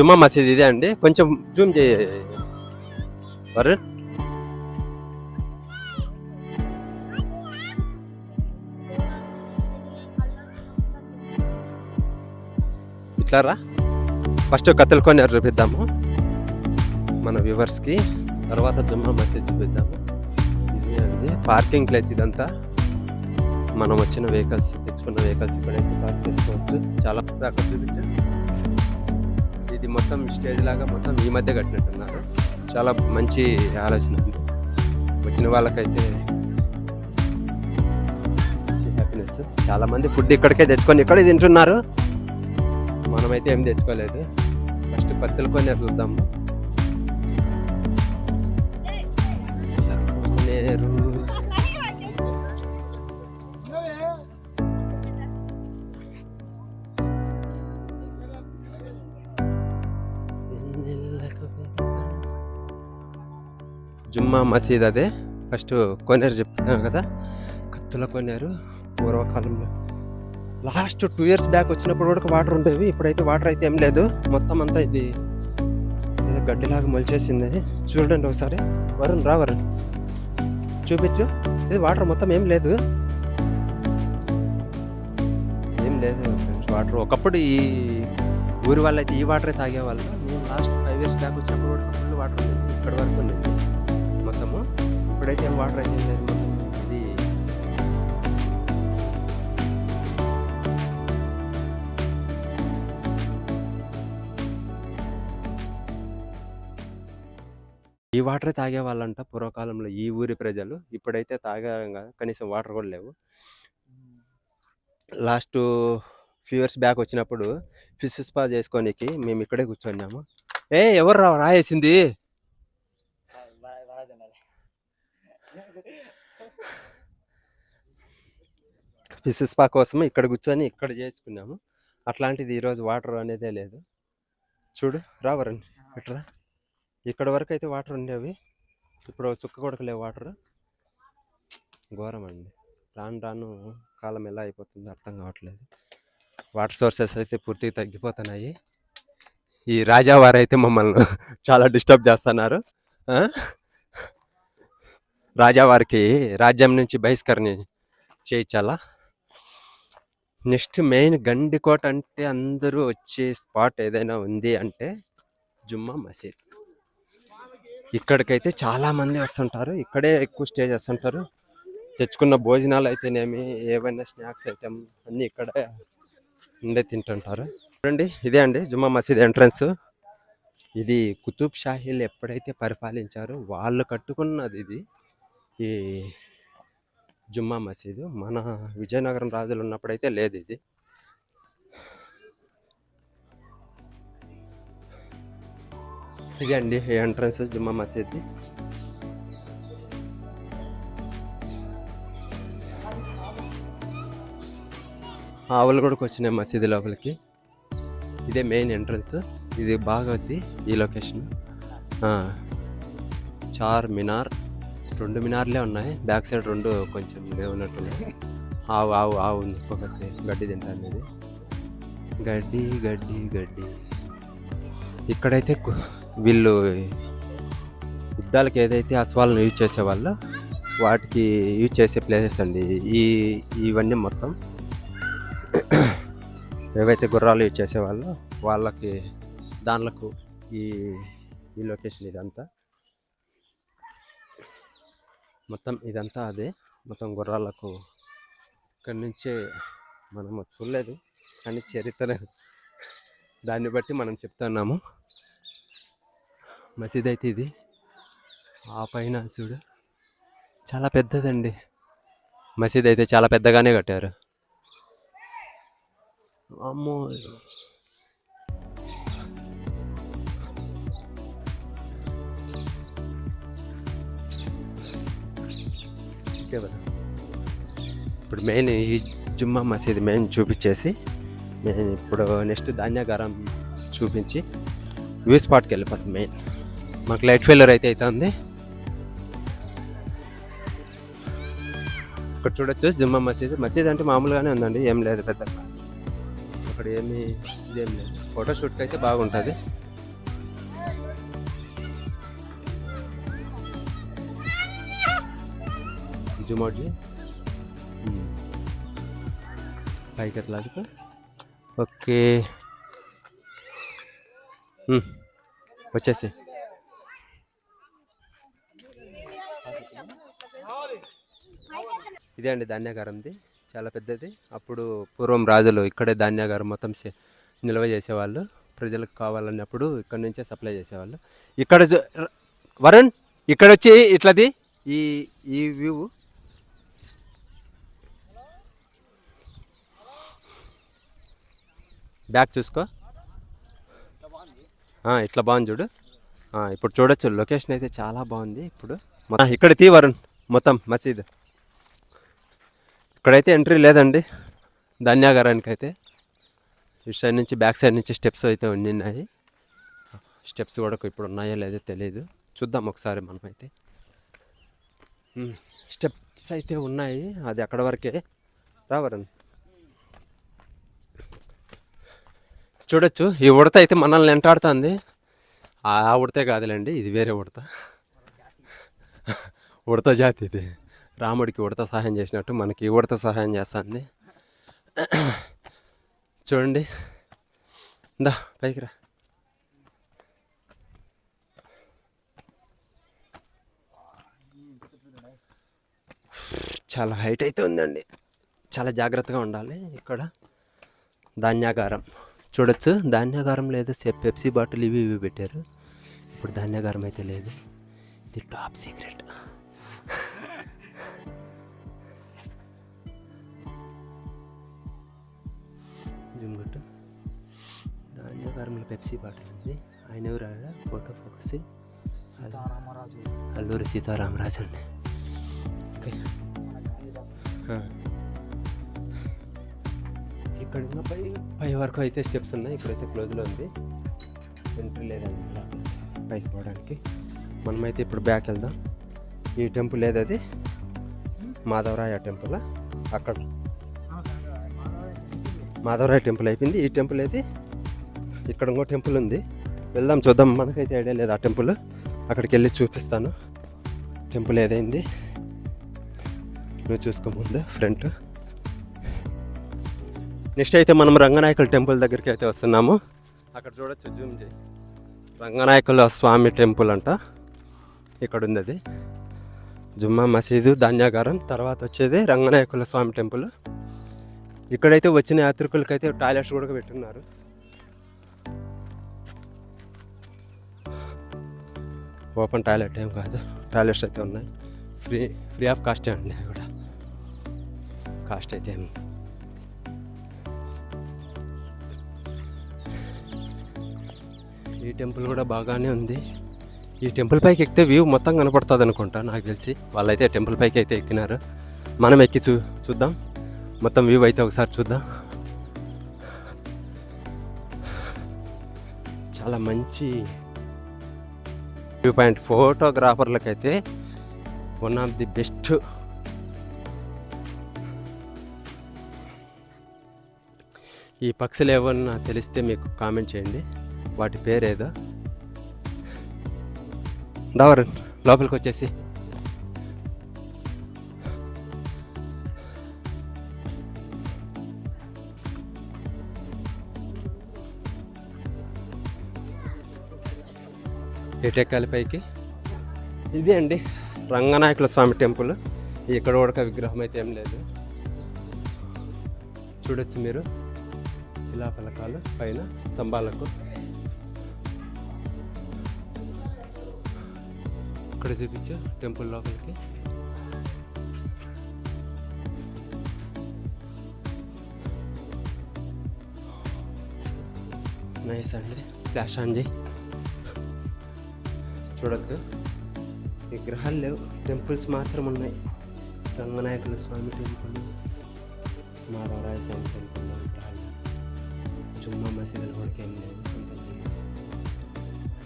జుమ్మా మసీద్ ఇదే అండి. కొంచెం జూమ్ చేయ. వరుణ్. ఇట్లా రా. ఫస్ట్ కత్తెలు చూపిద్దాము. మన వ్యూవర్స్కి. తర్వాత జుమ్మా మసీద్ చూపిద్దాము. ఇది అండి. పార్కింగ్ ప్లేస్ ఇదంతా. మనం వచ్చిన వెహికల్స్ తెచ్చుకున్న వెహికల్స్ ఇక్కడైతే పార్క్ చేసుకోవచ్చు. చాలా అక్కడ చూపించా ఇది మొత్తం స్టేజ్ లాగా మొత్తం ఈ మధ్య కట్టినట్టున్నారు. చాలా మంచి ఆలోచన. వచ్చిన వాళ్ళకైతే హ్యాపీనెస్ చాలా మంది ఫుడ్ ఇక్కడికే తెచ్చుకొని ఇక్కడే తింటున్నారు. మనమైతే ఏం తెచ్చుకోలేదు. ఫస్ట్ పత్తులు కొన్ని చూద్దాము. జుమ్మా మసీద్ అదే. ఫస్ట్ కొనేరు చెప్తున్నాను కదా. కత్తుల కొనేరు పూర్వకాలంలో లాస్ట్ టూ ఇయర్స్ బ్యాక్ వచ్చినప్పుడు వరకు వాటర్ ఉండేవి. ఇప్పుడైతే వాటర్ అయితే ఏం లేదు. మొత్తం అంతా ఇది ఏదో గడ్డిలాగా మొలిచేసిందని. చూడండి ఒకసారి. వరుణ్ రా వరుణ్. చూపించు. ఇది వాటర్ మొత్తం ఏం లేదు. ఏం లేదు వాటర్. ఒకప్పుడు ఈ ఊరి వాళ్ళు అయితే ఈ వాటరే తాగేవాళ్ళు. మేము లాస్ట్ ఫైవ్ ఇయర్స్ బ్యాక్ వచ్చినప్పుడు కూడా ఫుల్ వాటర్ ఉంది ఇక్కడ వరకు ఉండేది. ఇప్పుడైతే ఏం వాటర్ అయితే అది లేదు వాటర్ ఇది ఈ పూర్వకాలంలో ఈ ఊరి ప్రజలు. ఇప్పుడైతే తాగారు కనీసం వాటర్ కూడా లేవు. లాస్ట్ ఫ్యూ ఇయర్స్ బ్యాక్ వచ్చినప్పుడు ఫిష్ స్పా చేసుకోనికి మేము ఇక్కడే కూర్చున్నాము. ఏ ఎవరు రా రాయేసింది. పిసిస్పా కోసం ఇక్కడ కూర్చొని ఇక్కడ చేసుకున్నాము. అట్లాంటిది ఈరోజు వాటర్ అనేదే లేదు. చూడు రావరండి ఇట్రా. ఇక్కడ వరకు అయితే వాటర్ ఉండేవి. ఇప్పుడు చుక్క కొడకలేవు వాటర్. ఘోరం అండి రాను రాను కాలం ఎలా అయిపోతుందో అర్థం కావట్లేదు. వాటర్ సోర్సెస్ అయితే పూర్తిగా తగ్గిపోతున్నాయి. ఈ రాజావారు అయితే మమ్మల్ని చాలా డిస్టర్బ్ చేస్తున్నారు. రాజావారికి రాజ్యం నుంచి బహిష్కరణ చేయించాలా? నెక్స్ట్ మెయిన్ గండికోట అంటే అందరూ వచ్చే స్పాట్ ఏదైనా ఉంది అంటే జుమ్మా మసీద్. ఇక్కడికైతే చాలామంది వస్తుంటారు. ఇక్కడే ఎక్కువ స్టే చేస్తుంటారు. తెచ్చుకున్న భోజనాలు అయితేనేమి ఏవైనా స్నాక్స్ ఐటమ్ అన్నీ ఇక్కడే ఉండే తింటుంటారు. చూడండి ఇదే అండి జుమ్మా మసీద్ ఎంట్రన్స్. ఇది కుతుబ్ షాహీలు ఎప్పుడైతే పరిపాలించారో వాళ్ళు కట్టుకున్నది ఇది. ఈ జుమ్మా మసీదు. మన విజయనగరం రాజులు ఉన్నప్పుడైతే లేదు ఇది. ఇది అండి ఎంట్రన్స్ జుమ్మా మసీద్. ఆవులు కూడా వచ్చినాయి మసీదు లోపలికి. ఇదే మెయిన్ ఎంట్రన్స్. ఇది బాగవతి ఈ లొకేషన్. చార్ మినార్. రెండు మినార్లే ఉన్నాయి. బ్యాక్ సైడ్ రెండు కొంచెం ఇదే ఉన్నట్టున్నాయి. ఆవు ఆవు ఆవు ఉంది. ఫోకస్ గడ్డి తింటాను ఇది గడ్డి గడ్డి గడ్డి. ఇక్కడైతే వీళ్ళు యుద్ధాలకు ఏదైతే అశ్వాలను యూజ్ చేసేవాళ్ళో వాటికి యూజ్ చేసే ప్లేసెస్ అండి. ఈ ఇవన్నీ మొత్తం ఏవైతే గుర్రాలు యూజ్ చేసేవాళ్ళో వాళ్ళకి దానిలకు ఈ ఈ లొకేషన్ ఇదంతా. మొత్తం ఇదంతా అదే. మొత్తం గుర్రాలకు ఇక్కడి నుంచే మనము చూడలేదు. కానీ చరిత్ర దాన్ని బట్టి మనం చెప్తున్నాము మసీద్ అయితే ఇది. ఆ పైన చూడు. చాలా పెద్దదండి. మసీద్ అయితే చాలా పెద్దగానే కట్టారు. అమ్మో! కదా ఇప్పుడు మెయిన్ ఈ జుమ్మా మసీద్ మెయిన్ చూపించేసి నేను ఇప్పుడు నెక్స్ట్ ధాన్యాగారం చూపించి వ్యూ స్పాట్కి వెళ్ళిపోతుంది మెయిన్. మాకు లైట్ ఫెయిలర్ అయితే అవుతుంది. ఇక్కడ చూడొచ్చు జుమ్మా మసీద్. మసీద్ అంటే మామూలుగానే ఉందండి ఏం లేదు పెద్ద అక్కడ ఏమి ఇదేం లేదు. ఫోటోషూట్కి అయితే బాగుంటుంది. జుమోజీ పైకి ఎట్లా ఓకే వచ్చేసి ఇదే అండి ధాన్యాగారంది చాలా పెద్దది. అప్పుడు పూర్వం రాజులు ఇక్కడే ధాన్యాగారం మొత్తం నిల్వ చేసేవాళ్ళు. ప్రజలకు కావాలన్నప్పుడు ఇక్కడ నుంచే సప్లై చేసేవాళ్ళు. ఇక్కడ వరుణ్ ఇక్కడ వచ్చి ఇట్లది. ఈ ఈ వ్యూ బ్యాక్ చూసుకో. ఇట్లా బాగుంది చూడు. ఇప్పుడు చూడొచ్చు లొకేషన్ అయితే చాలా బాగుంది ఇప్పుడు. ఇక్కడ తీ వరుణ్ మొత్తం మసీద్. ఇక్కడైతే ఎంట్రీ లేదండి ధాన్యాగారానికి అయితే ఇటు సైడ్ నుంచి బ్యాక్ సైడ్ నుంచి స్టెప్స్ అయితే ఉన్నాయి స్టెప్స్ కూడా ఇప్పుడు ఉన్నాయో లేదో తెలియదు చూద్దాం ఒకసారి మనమైతే. స్టెప్స్ అయితే ఉన్నాయి అది అక్కడ వరకే. రావరండి చూడొచ్చు. ఈ ఉడత అయితే మనల్ని వెంటాడుతుంది ఆ ఉడతే కాదులేండి ఇది వేరే ఉడత. ఉడత జాతి ఇది. రాముడికి ఉడత సహాయం చేసినట్టు మనకి ఈ ఉడత సహాయం చేస్తుంది. చూడండి. దా పైకి రా. చాలా హైట్ అయితే ఉందండి. చాలా జాగ్రత్తగా ఉండాలి ఇక్కడ. ధాన్యాగారం. చూడొచ్చు. ధాన్యాగారం లేదు. పెప్సీ బాటిల్ ఇవి ఇవి పెట్టారు. ఇప్పుడు ధాన్యాగారం అయితే లేదు. ఇది టాప్ సీక్రెట్. జూమ్ కొట్టు. ధాన్యాగారంలో పెప్సీ బాటిల్ ఉంది. ఆయన ఎవరు ఆడ ఫోటో ఫోకస్. అల్లూరి సీతారామరాజు అండి. ఓకే. ఇక్కడ ఉన్న పై పై వరకు అయితే స్టెప్స్ ఉన్నాయి. ఇక్కడైతే క్లోజ్లో ఉంది. ఎంట్రీ లేదండి పైకి పోవడానికి. మనమైతే ఇప్పుడు బ్యాక్ వెళ్దాం. ఈ టెంపుల్ ఏదది మాధవరాయ టెంపుల్ అక్కడ. మాధవరాయ టెంపుల్ అయిపోయింది. ఈ టెంపుల్ అయితే ఇక్కడ ఇంకో టెంపుల్ ఉంది. వెళ్దాం చూద్దాం. మనకైతే ఐడియా లేదు ఆ టెంపుల్ అక్కడికి వెళ్ళి చూపిస్తాను. టెంపుల్ ఏదైంది? నువ్వు చూసుకో ముందు ఫ్రంట్ నెక్స్ట్ అయితే మనం రంగనాయకుల టెంపుల్ దగ్గరికి అయితే వస్తున్నాము. అక్కడ చూడొచ్చు జూమ్ చేయి. రంగనాయకుల స్వామి టెంపుల్ అంట. ఇక్కడ ఉంది అది జుమ్మా మసీదు ధాన్యాగారం తర్వాత వచ్చేది రంగనాయకుల స్వామి టెంపుల్. ఇక్కడైతే వచ్చిన యాత్రికులకైతే టాయిలెట్స్ కూడా పెట్టున్నారు. ఓపెన్ టాయిలెట్ ఏం కాదు. టాయిలెట్స్ అయితే ఉన్నాయి. ఫ్రీ ఫ్రీ ఆఫ్ కాస్ట్ అండి కూడా. కాస్ట్ అయితే ఏమి ఈ టెంపుల్ కూడా బాగానే ఉంది. ఈ టెంపుల్ పైకి ఎక్కితే వ్యూ మొత్తం కనపడుతుంది అనుకుంటా నాకు తెలిసి. వాళ్ళైతే టెంపుల్ పైకి అయితే ఎక్కినారు. మనం ఎక్కి చూ చూద్దాం. మొత్తం వ్యూ అయితే ఒకసారి చూద్దాం. చాలా మంచి వ్యూ పాయింట్. ఫోటోగ్రాఫర్లకైతే వన్ ఆఫ్ ది బెస్ట్ ఈ పక్షులు ఏమన్నా తెలిస్తే మీకు కామెంట్ చేయండి. వాటి పేరేదో. దావరు లోపలికి వచ్చేసి ఎటెక్కాలి పైకి? ఇదే అండి రంగనాయకుల స్వామి టెంపుల్. ఇక్కడ కూడా విగ్రహం అయితే ఏం లేదు. చూడొచ్చు మీరు. శిలాఫలకాలు పైన స్తంభాలకు. ఇక్కడ చూపించు టెంపుల్ లోపలికి నైస్ అండి ఫ్లాష్ ఆన్ చేయి చూడొచ్చు విగ్రహాలు లేవు టెంపుల్స్ మాత్రం ఉన్నాయి రంగనాయకుల స్వామి టెంపుల్ మాధవరాయ స్వామి టెంపుల్ విగ్రహాలు చుమ్మా మసీదులు కూడా ఏం లేదు అంత లేదు.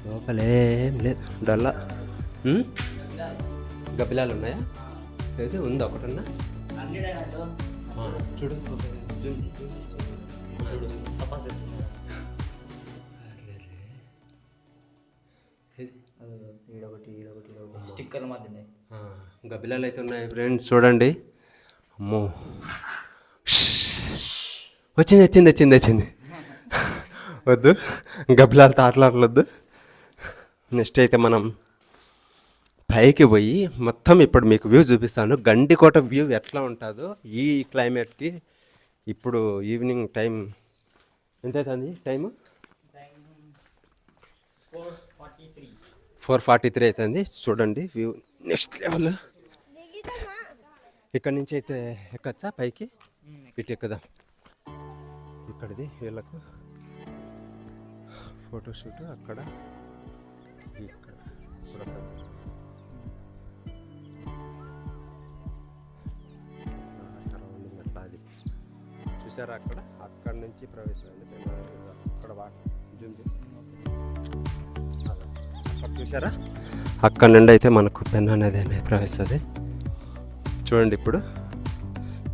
లోపలేం లేదు డల్లా ఉమ్? గబ్బిలాలు ఉన్నాయా? అయితే ఉంది ఒకటన్నా. చూడు. జూమ్ చేయి, జూమ్ చేయి. అర్రే రే. ఈడొకటి ఈడొకటి ఈడొకటి స్టిక్కర్ల మధ్య ఉన్నాయి ఆ, ఇంకా బిల్లలు అయితే ఉన్నాయి ఫ్రెండ్స్ చూడండి. అమ్మో. వచ్చింది వచ్చింది వచ్చింది వచ్చింది. వద్దు. గబ్బిలాలతో ఆటలాడలొద్దు. నెక్స్ట్ అయితే మనం పైకి పోయి మొత్తం ఇప్పుడు మీకు వ్యూ చూపిస్తాను. గండికోట వ్యూ ఎట్లా ఉంటుందో ఈ క్లైమేట్కి ఇప్పుడు ఈవినింగ్ టైం ఎంత అవుతుంది టైము ఫోర్ ఫార్టీ త్రీ అవుతుంది చూడండి వ్యూ నెక్స్ట్ లెవెల్ ఇక్కడ నుంచి అయితే ఎక్కచ్చా పైకి? ఇటు ఎక్కుదాం. ఇక్కడిది వీళ్ళకు ఫోటోషూట్ అక్కడ. ఇక్కడ. చూసారా అక్కడ? అక్కడ నుంచి ప్రవేశం అండి అక్కడ జూమ్ అక్కడ చూసారా అక్కడ నుండి అయితే మనకు పెన్ అనేది ప్రవేశది చూడండి ఇప్పుడు.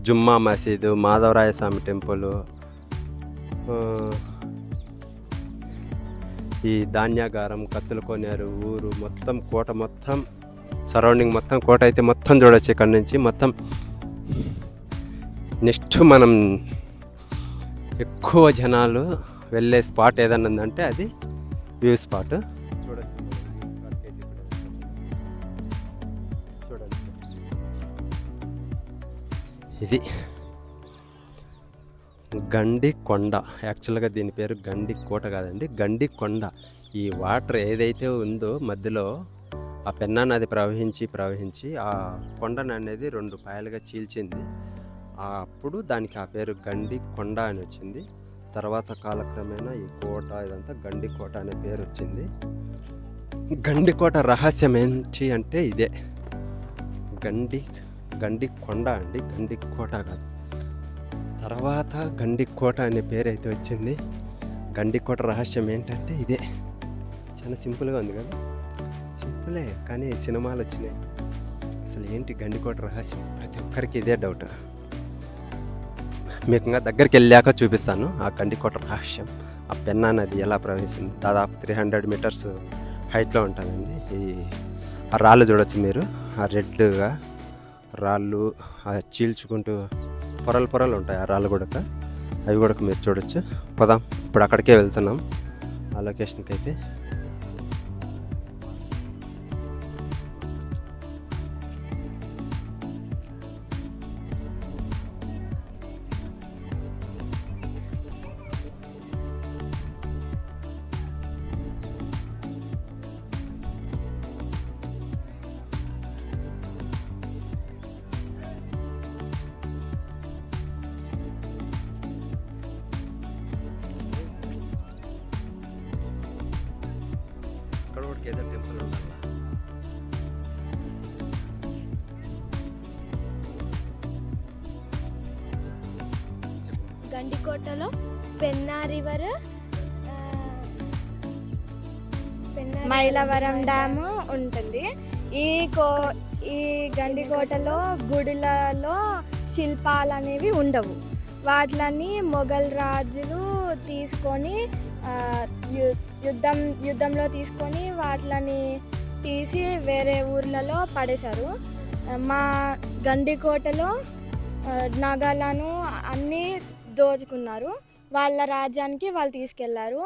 జుమ్మా మసీదు మాధవరాయ స్వామి టెంపుల్ ఈ ధాన్యాగారం కత్తుల కొనేరు ఊరు మొత్తం కోట మొత్తం సరౌండింగ్ మొత్తం కోట అయితే మొత్తం చూడొచ్చు ఇక్కడ నుంచి. మొత్తం నెక్స్ట్ మనం ఎక్కువ జనాలు వెళ్ళే స్పాట్ ఏదన్నా ఉందంటే అది వ్యూ స్పాట్. చూడొచ్చు ఇది గండి కొండ. యాక్చువల్గా దీని పేరు గండి కోట కాదండి గండి కొండ. ఈ వాటర్ ఏదైతే ఉందో మధ్యలో ఆ పెన్నా నది ప్రవహించి ప్రవహించి ఆ కొండను అనేది రెండు పాయలుగా చీల్చింది. అప్పుడు దానికి ఆ పేరు గండి కొండ అని వచ్చింది. తర్వాత కాలక్రమేణా ఈ కోట ఇదంతా గండి కోట అనే పేరు వచ్చింది. గండి కోట రహస్యం ఏంటి అంటే ఇదే. గండి గండి కొండ అండి గండి కోట కాదు. తర్వాత గండి కోట అనే పేరు అయితే వచ్చింది. గండి కోట రహస్యం ఏంటంటే ఇదే. చాలా సింపుల్గా ఉంది కదా? సింపులే కానీ సినిమాలు వచ్చినాయి. అసలు ఏంటి గండికోట రహస్యం? ప్రతి ఒక్కరికి ఇదే డౌట్. మీకు ఇంకా దగ్గరికి వెళ్ళాక చూపిస్తాను. ఆ గండికోట రహస్యం. ఆ పెన్నా నది ఎలా ప్రవేశింది దాదాపు త్రీ హండ్రెడ్ మీటర్స్ హైట్లో ఉంటుందండి. ఈ ఆ రాళ్ళు చూడొచ్చు మీరు. ఆ రెడ్గా రాళ్ళు ఆ చీల్చుకుంటూ పొరలు పొరలు ఉంటాయి ఆ రాళ్ళు కూడా అవి కూడా మీరు చూడొచ్చు. పదాం. ఇప్పుడు అక్కడికే వెళ్తున్నాం. ఆ లొకేషన్కి అయితే కూడా ఏదో టెంపుల్ ఉండాలి గండికోటలో పెన్నా రివర్ మైలవరం డ్యాము ఉంటుంది. ఈ కో ఈ గండికోటలో గుడిలలో శిల్పాలు అనేవి ఉండవు. వాటిని మొఘల్ రాజులు తీసుకొని యుద్ధం యుద్ధంలో తీసుకొని వాటిని తీసి వేరే ఊర్లలో పడేశారు. మా గండికోటలో నగలను అన్నీ దోచుకున్నారు. వాళ్ళ రాజ్యానికి వాళ్ళు తీసుకెళ్ళారు.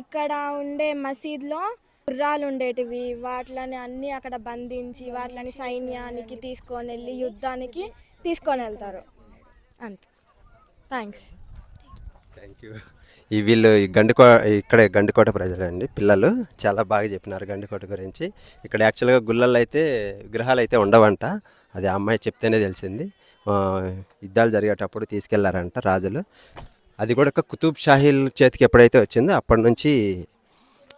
ఇక్కడ ఉండే మసీద్లో గుర్రాలు ఉండేటివి. వాటిని అన్నీ అక్కడ బంధించి వాటిని సైన్యానికి తీసుకొని వెళ్ళి యుద్ధానికి తీసుకొని వెళ్తారు అంతే. థ్యాంక్స్. Thank you. ఈ వీళ్ళు ఈ గండికో ఇక్కడే గండికోట ప్రజలండి పిల్లలు. చాలా బాగా చెప్పినారు గండికోట గురించి. ఇక్కడ యాక్చువల్గా గుళ్ళల్లో అయితే విగ్రహాలు అయితే ఉండవంట. అది ఆ అమ్మాయి చెప్తేనే తెలిసింది. యుద్ధాలు జరిగేటప్పుడు తీసుకెళ్ళారంట రాజులు. అది కూడా ఒక కుతుబ్ షాహీల్ చేతికి ఎప్పుడైతే వచ్చిందో అప్పటి నుంచి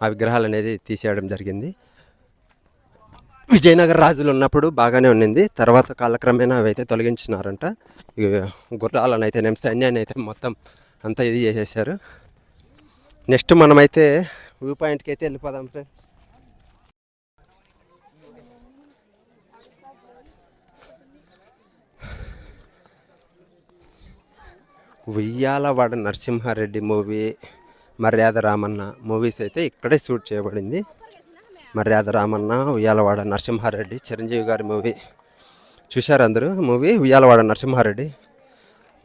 ఆ విగ్రహాలు అనేది తీసేయడం జరిగింది. విజయనగర రాజులు ఉన్నప్పుడు బాగానే ఉండింది తర్వాత కాలక్రమేణా అవి అయితే తొలగించినారంట. గుర్రాలను అయితే నేను సైన్యాన్ని అయితే మొత్తం అంతా ఇది చేసేసారు నెక్స్ట్ మనమైతే వ్యూ పాయింట్కి అయితే వెళ్ళిపోదాం ఫ్రెండ్స్. ఉయ్యాలవాడ నరసింహారెడ్డి మూవీ మర్యాద రామన్న మూవీస్ అయితే ఇక్కడే షూట్ చేయబడింది. మర్యాద రామన్న ఉయ్యాలవాడ నరసింహారెడ్డి చిరంజీవి గారి మూవీ. చూశారు అందరూ? మూవీ ఉయ్యాలవాడ నరసింహారెడ్డి.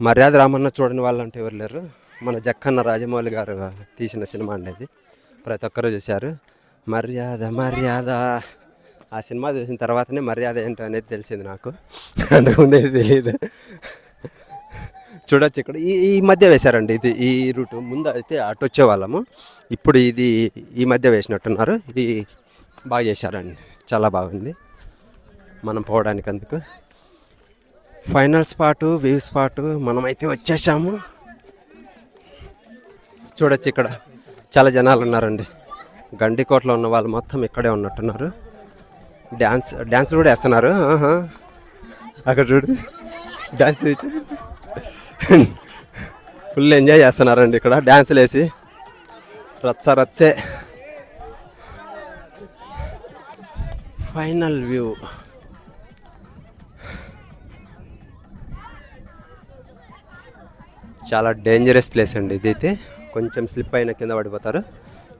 మర్యాద రామన్న చూడని వాళ్ళంటే ఎవరు లేరు? మన జక్కన్న రాజమౌళి గారు తీసిన సినిమా అండి అది. ప్రతి ఒక్కరూ చూశారు. మర్యాద మర్యాద. ఆ సినిమా చూసిన తర్వాతనే మర్యాద ఏంటో అనేది తెలిసింది నాకు. అంతకుముందు తెలియదు. చూడొచ్చు ఇక్కడ. ఈ ఈ మధ్య వేశారండి ఇది ఈ రూట్. ముందు అయితే అటు వచ్చేవాళ్ళము. ఇప్పుడు ఇది ఈ మధ్య వేసినట్టున్నారు. ఇది బాగా చేశారండి. చాలా బాగుంది. మనం పోవడానికి అందుకు ఫైనల్ స్పాటు వ్యూ స్పాటు మనమైతే వచ్చేసాము. చూడొచ్చు ఇక్కడ. చాలా జనాలు ఉన్నారండి. గండికోటలో ఉన్న వాళ్ళు మొత్తం ఇక్కడే ఉన్నట్టున్నారు. డ్యాన్స్ డ్యాన్స్లు కూడా వేస్తున్నారు. అక్కడ చూడు. డ్యాన్స్ ఫుల్ ఎంజాయ్ చేస్తున్నారండి ఇక్కడ. డ్యాన్సులు వేసి రచ్చ రచ్చే. Final view. చాలా డేంజరస్ ప్లేస్ అండి ఇదైతే. కొంచెం స్లిప్ అయిన కింద పడిపోతారు.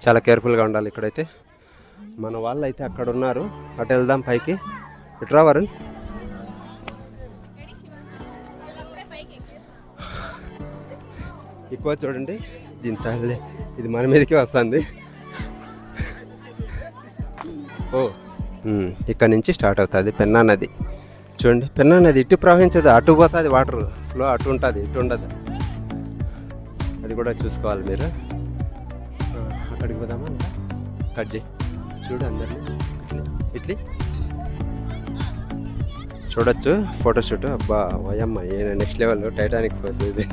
చాలా కేర్ఫుల్గా ఉండాలి ఇక్కడైతే. మన వాళ్ళు అయితే అక్కడ ఉన్నారు అటు వెళ్దాం పైకి. ఇట్రా వరుణ్. ఎక్కువ చూడండి. దీని తల్లి. ఇది మన మీదకి వస్తుంది. ఓ ఇక్కడ నుంచి స్టార్ట్ అవుతుంది పెన్నా నది. చూడండి పెన్నా నది ఇటు ప్రవహించదు అటు పోతుంది వాటర్. ఫ్లో అటు ఉంటుంది ఇటు ఉండదు. అది కూడా చూసుకోవాలి మీరు. అక్కడికి పోదామా? కట్ చేయి. చూడు అందరినీ. ఇట్లీ. చూడొచ్చు ఫోటోషూట్ అబ్బా వయమ్మ ఏ నెక్స్ట్ లెవెల్ టైటానిక్ పోస్ ఇది.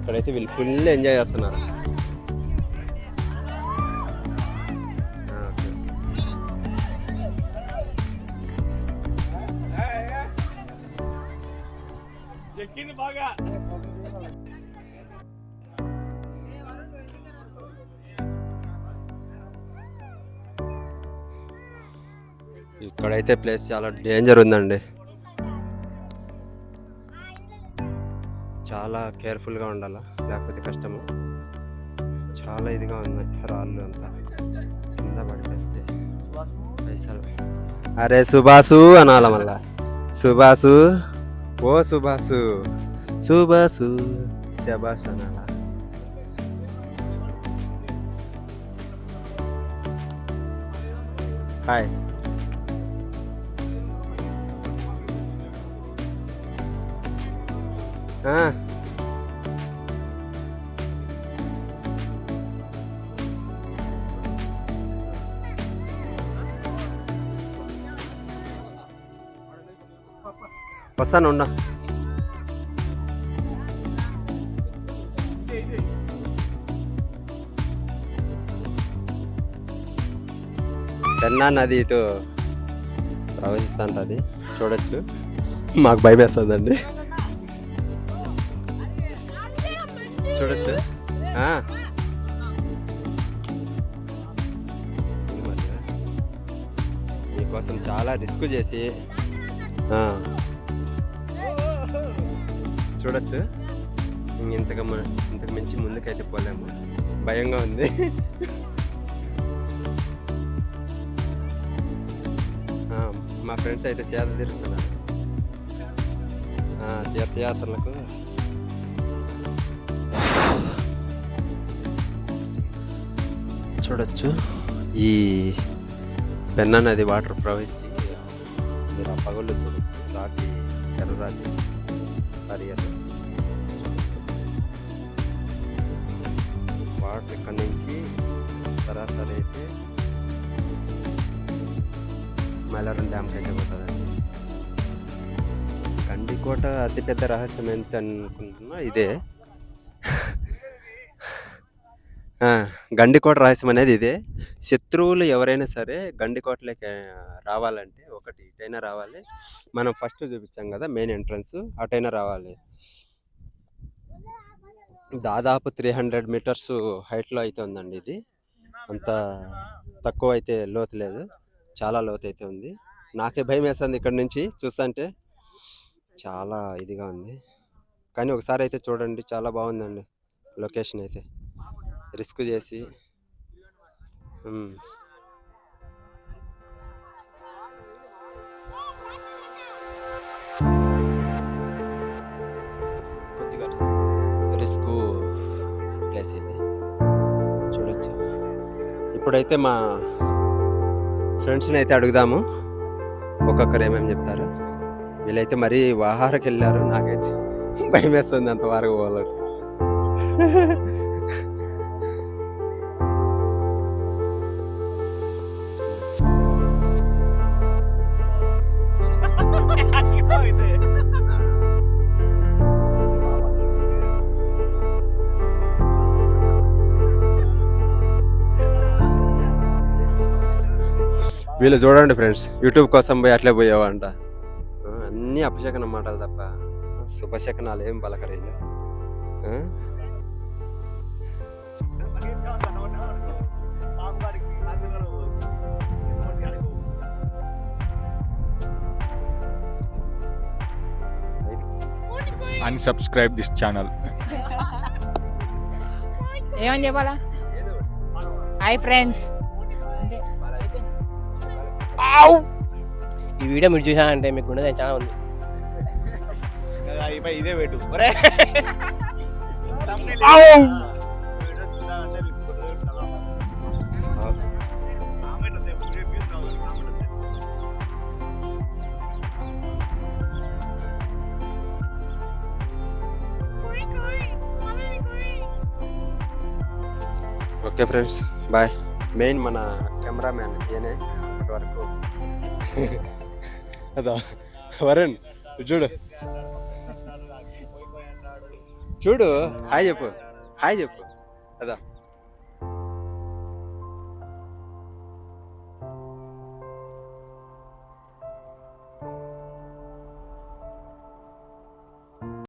ఇక్కడైతే వీళ్ళు ఫుల్ ఎంజాయ్ చేస్తున్నారు. ఇక్కడైతే ప్లేస్ చాలా డేంజర్ ఉందండి. చాలా కేర్ఫుల్గా ఉండాలా? లేకపోతే కష్టము? చాలా ఇదిగా ఉంది రాళ్ళు అంతా. కింద పడితే పైసలు. అరే సుభాసు అనాల మళ్ళా. సుభాసు. ఓ సుభాసు. సుభాసు. శబాస్ అనాలా. హాయ్ వస్తాను ఉండ. పెన్నా నది ఇటు ప్రవహిస్తుంటుంది చూడొచ్చు. మాకు భయం వేస్తుందండి రిస్క్ చేసి. ఆ. చూడొచ్చు. ఇంతకు ఇంతకు మించి ముందుకైతే పోలేము. భయంగా ఉంది. మా ఫ్రెండ్స్ అయితే సేద తిరుగుతున్నారు తీర్థయాత్రలకు చూడొచ్చు. ఈ పెన్నా నది వాటర్ ప్రవహించి మీరు ఆ పగళ్ళు చూడొచ్చు రాతి ఎర్ర రాతి హరియర్ వాటర్ ఇక్కడ నుంచి సరాసరి అయితే మైలారం డ్యామ్కి అయితే పోతుందండి. గండికోట అతిపెద్ద రహస్యం ఏంటనుకుంటున్నా ఇదే. గండికోట రహస్యం అనేది ఇదే. శత్రువులు ఎవరైనా సరే గండికోటలోకి రావాలంటే ఒకటి ఇటైనా రావాలి. మనం ఫస్ట్ చూపించాం కదా మెయిన్ ఎంట్రన్స్ అటైనా రావాలి. దాదాపు త్రీ హండ్రెడ్ మీటర్స్ హైట్లో అయితే ఉందండి ఇది. అంత తక్కువ అయితే లోతు లేదు. చాలా లోతు అయితే ఉంది. నాకే భయం వేస్తుంది ఇక్కడ నుంచి చూస్తుంటే. చాలా ఇదిగా ఉంది. కానీ ఒకసారి అయితే చూడండి చాలా బాగుందండి. లొకేషన్ అయితే. రిస్క్ చేసి. కొద్దిగా రిస్క్ ప్లేస్ ఇది. చూడొచ్చు. ఇప్పుడైతే మా ఫ్రెండ్స్ని అయితే అడుగుదాము. ఒక్కొక్కరు ఏమేమి చెప్తారు. వీళ్ళైతే మరీ వాహారకి వెళ్ళారు నాకైతే భయం వేస్తుంది అంత వరకు వీళ్ళు చూడండి ఫ్రెండ్స్ యూట్యూబ్ కోసం పోయి అట్లే పోయేవంట. అన్నీ అపశకనం మాటలు తప్ప శుభశకనాలు ఏం పలకరేళ్ళు unsubscribe this channel. ఏమని చెప్పాలా? హాయ్ ఫ్రెండ్స్ ఈ వీడియో మీరు చూసానంటే మీకు గుండె చాలా ఉంది. ఇదే పెట్టు. Okay friends bye. మెయిన్ మన కెమెరామ్యాన్ ఈయనే. ఇప్పటి వరకు. అదా. వరుణ్ చూడు. చూడు. హాయ్ చెప్పు. హాయ్ చెప్పు. అదా.